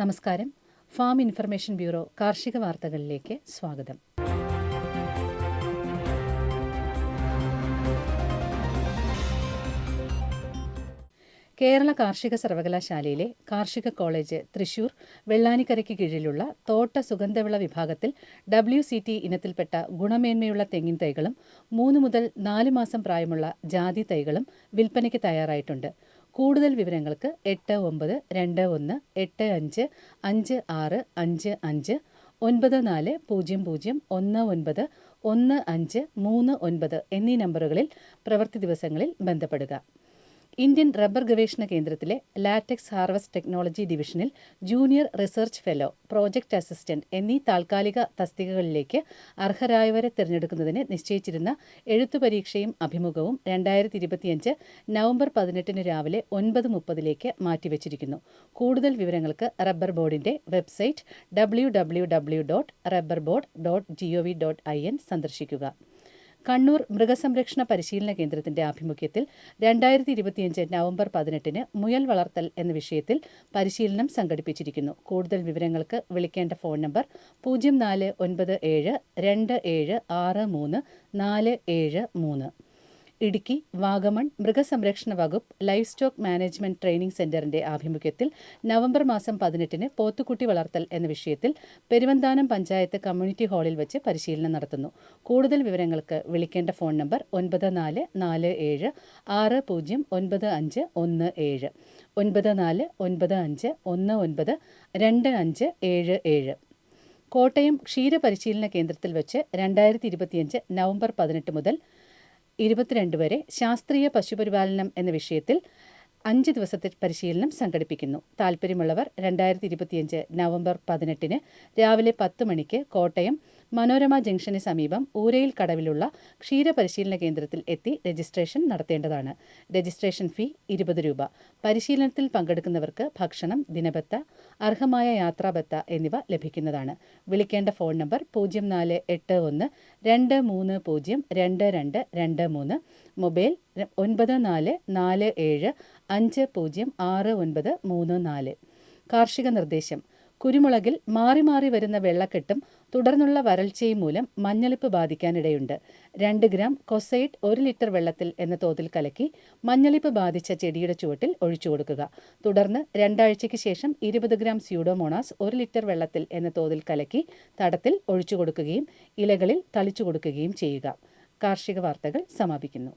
നമസ്കാരം. Farm information bureau കാർഷിക വാർത്തകളിലേക്ക് സ്വാഗതം. കേരള കാർഷിക സർവകലാശാലയിലെ കാർഷിക കോളേജ് തൃശൂർ വെള്ളാനിക്കരയ്ക്ക് കീഴിലുള്ള തോട്ട സുഗന്ധവിള വിഭാഗത്തിൽ ഡബ്ല്യു സി ടി ഇനത്തിൽപ്പെട്ട ഗുണമേന്മയുള്ള തെങ്ങിൻ തൈകളും മൂന്ന് മുതൽ നാല് മാസം പ്രായമുള്ള ജാതി തൈകളും വിൽപ്പനയ്ക്ക് തയ്യാറായിട്ടുണ്ട്. കൂടുതൽ വിവരങ്ങൾക്ക് എട്ട് ഒമ്പത് രണ്ട് ഒന്ന് എട്ട് അഞ്ച് അഞ്ച് ആറ് അഞ്ച് അഞ്ച് ഒൻപത് നാല് പൂജ്യം പൂജ്യം ഒന്ന് ഒൻപത് ഒന്ന് അഞ്ച് മൂന്ന് ഒൻപത് എന്നീ നമ്പറുകളിൽ പ്രവൃത്തി ദിവസങ്ങളിൽ ബന്ധപ്പെടുക. ഇന്ത്യൻ റബ്ബർ ഗവേഷണ കേന്ദ്രത്തിലെ ലാറ്റക്സ് ഹാർവസ്റ്റ് ടെക്നോളജി ഡിവിഷനിൽ junior research fellow project assistant എന്നീ താൽക്കാലിക തസ്തികകളിലേക്ക് അർഹരായവരെ തിരഞ്ഞെടുക്കുന്നതിന് നിശ്ചയിച്ചിരുന്ന എഴുത്തു പരീക്ഷയും അഭിമുഖവും രണ്ടായിരത്തി ഇരുപത്തിയഞ്ച് നവംബർ പതിനെട്ടിന് രാവിലെ ഒൻപത് മുപ്പതിലേക്ക് മാറ്റിവെച്ചിരിക്കുന്നു. കൂടുതൽ വിവരങ്ങൾക്ക് റബ്ബർ ബോർഡിന്റെ website W W W dot rubber board dot G V dot I N സന്ദർശിക്കുക. കണ്ണൂർ മൃഗസംരക്ഷണ പരിശീലന കേന്ദ്രത്തിന്റെ ആഭിമുഖ്യത്തിൽ രണ്ടായിരത്തി ഇരുപത്തിയഞ്ച് നവംബർ പതിനെട്ടിന് മുയൽ വളർത്തൽ എന്ന വിഷയത്തിൽ പരിശീലനം സംഘടിപ്പിച്ചിരിക്കുന്നു. കൂടുതൽ വിവരങ്ങൾക്ക് വിളിക്കേണ്ട ഫോൺ നമ്പർ പൂജ്യം നാല് ഒൻപത് ഏഴ് രണ്ട് ഏഴ് ആറ് മൂന്ന് നാല് ഏഴ് മൂന്ന്. ഇടുക്കി വാഗമൺ മൃഗസംരക്ഷണ വകുപ്പ് ലൈഫ് സ്റ്റോക്ക് മാനേജ്മെന്റ് ട്രെയിനിംഗ് സെന്ററിന്റെ ആഭിമുഖ്യത്തിൽ നവംബർ മാസം പതിനെട്ടിന് പോത്തുകുട്ടി വളർത്തൽ എന്ന വിഷയത്തിൽ പെരുവന്താനം പഞ്ചായത്ത് കമ്മ്യൂണിറ്റി ഹാളിൽ വെച്ച് പരിശീലനം നടത്തുന്നു. കൂടുതൽ വിവരങ്ങൾക്ക് വിളിക്കേണ്ട ഫോൺ നമ്പർ ഒൻപത് നാല് നാല് ഏഴ് ആറ് പൂജ്യം ഒൻപത് അഞ്ച് ഒന്ന് ഏഴ്. ഒൻപത് നാല് ഒൻപത് അഞ്ച് ഒന്ന് ഒൻപത് രണ്ട് അഞ്ച് ഏഴ് ഏഴ്. കോട്ടയം ക്ഷീരപരിശീലന കേന്ദ്രത്തിൽ വെച്ച് രണ്ടായിരത്തി ഇരുപത്തിയഞ്ച് നവംബർ പതിനെട്ട് മുതൽ ഇരുപത്തിരണ്ട് വരെ ശാസ്ത്രീയ പശുപരിപാലനം എന്ന വിഷയത്തിൽ അഞ്ച് ദിവസത്തെ പരിശീലനം സംഘടിപ്പിക്കുന്നു. താൽപ്പര്യമുള്ളവർ രണ്ടായിരത്തി ഇരുപത്തിയഞ്ച് നവംബർ പതിനെട്ടിന് രാവിലെ പത്ത് മണിക്ക് കോട്ടയം മനോരമ ജംഗ്ഷന് സമീപം ഊരയിൽ കടവിലുള്ള ക്ഷീരപരിശീലന കേന്ദ്രത്തിൽ എത്തി രജിസ്ട്രേഷൻ നടത്തേണ്ടതാണ്. രജിസ്ട്രേഷൻ ഫീ ഇരുപത് രൂപ. പരിശീലനത്തിൽ പങ്കെടുക്കുന്നവർക്ക് ഭക്ഷണം ദിനബത്ത അർഹമായ യാത്രാബത്ത എന്നിവ ലഭിക്കുന്നതാണ്. വിളിക്കേണ്ട ഫോൺ നമ്പർ പൂജ്യം നാല് എട്ട് ഒന്ന് രണ്ട് മൂന്ന് പൂജ്യം രണ്ട് രണ്ട് രണ്ട് മൂന്ന്. മൊബൈൽ ഒൻപത് നാല് നാല് ഏഴ് അഞ്ച് പൂജ്യം ആറ് ഒൻപത് മൂന്ന് നാല്. കാർഷിക നിർദ്ദേശം. കുരുമുളകിൽ മാറി മാറി വരുന്ന വെള്ളക്കെട്ടും തുടർന്നുള്ള വരൾച്ചയും മൂലം മഞ്ഞളിപ്പ് ബാധിക്കാനിടയുണ്ട്. രണ്ട് ഗ്രാം കൊസൈറ്റ് ഒരു ലിറ്റർ വെള്ളത്തിൽ എന്ന തോതിൽ കലക്കി മഞ്ഞളിപ്പ് ബാധിച്ച ചെടിയുടെ ചുവട്ടിൽ ഒഴിച്ചു കൊടുക്കുക. തുടർന്ന് രണ്ടാഴ്ചയ്ക്ക് ശേഷം ഇരുപത് ഗ്രാം സ്യൂഡോമോണാസ് ഒരു ലിറ്റർ വെള്ളത്തിൽ എന്ന തോതിൽ കലക്കി തടത്തിൽ ഒഴിച്ചു കൊടുക്കുകയും ഇലകളിൽ തളിച്ചു കൊടുക്കുകയും ചെയ്യുക. കാർഷിക വാർത്തകൾ സമാപിക്കുന്നു.